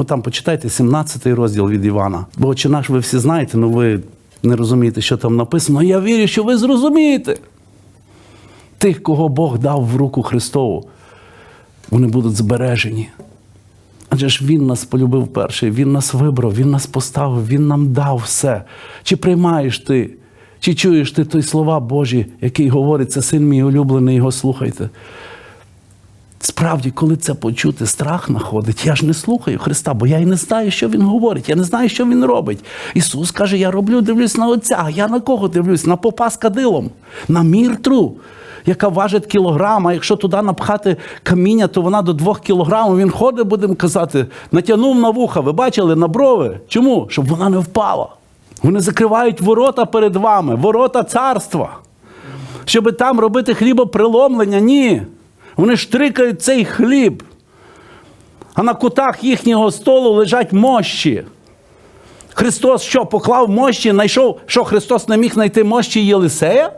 Ну там почитайте 17-й розділ від Івана. Бо очі наш ви всі знаєте, але ви не розумієте, що там написано. Я вірю, що ви зрозумієте. Тих, кого Бог дав в руку Христову, вони будуть збережені. Адже ж Він нас полюбив перший, Він нас вибрав, Він нас поставив, Він нам дав все. Чи приймаєш ти, чи чуєш ти той слова Божі, який говорить, це син мій улюблений, його слухайте. Справді, коли це почути, страх находить. Я ж не слухаю Христа, бо я і не знаю, що Він говорить, я не знаю, що Він робить. Ісус каже: Я роблю, дивлюсь на Отця. А я на кого дивлюсь? На попа з кадилом, на міртру, яка важить кілограм. А якщо туди напхати каміння, то вона до двох кілограмів. Він ходить, будемо казати, натягнув на вуха. Ви бачили на брови? Чому? Щоб вона не впала. Вони закривають ворота перед вами, ворота царства. Щоб там робити хлібоприломлення, ні. Вони штрикають цей хліб. А на кутах їхнього столу лежать мощі. Христос що, поклав мощі, знайшов, що Христос не міг знайти мощі Єлисея?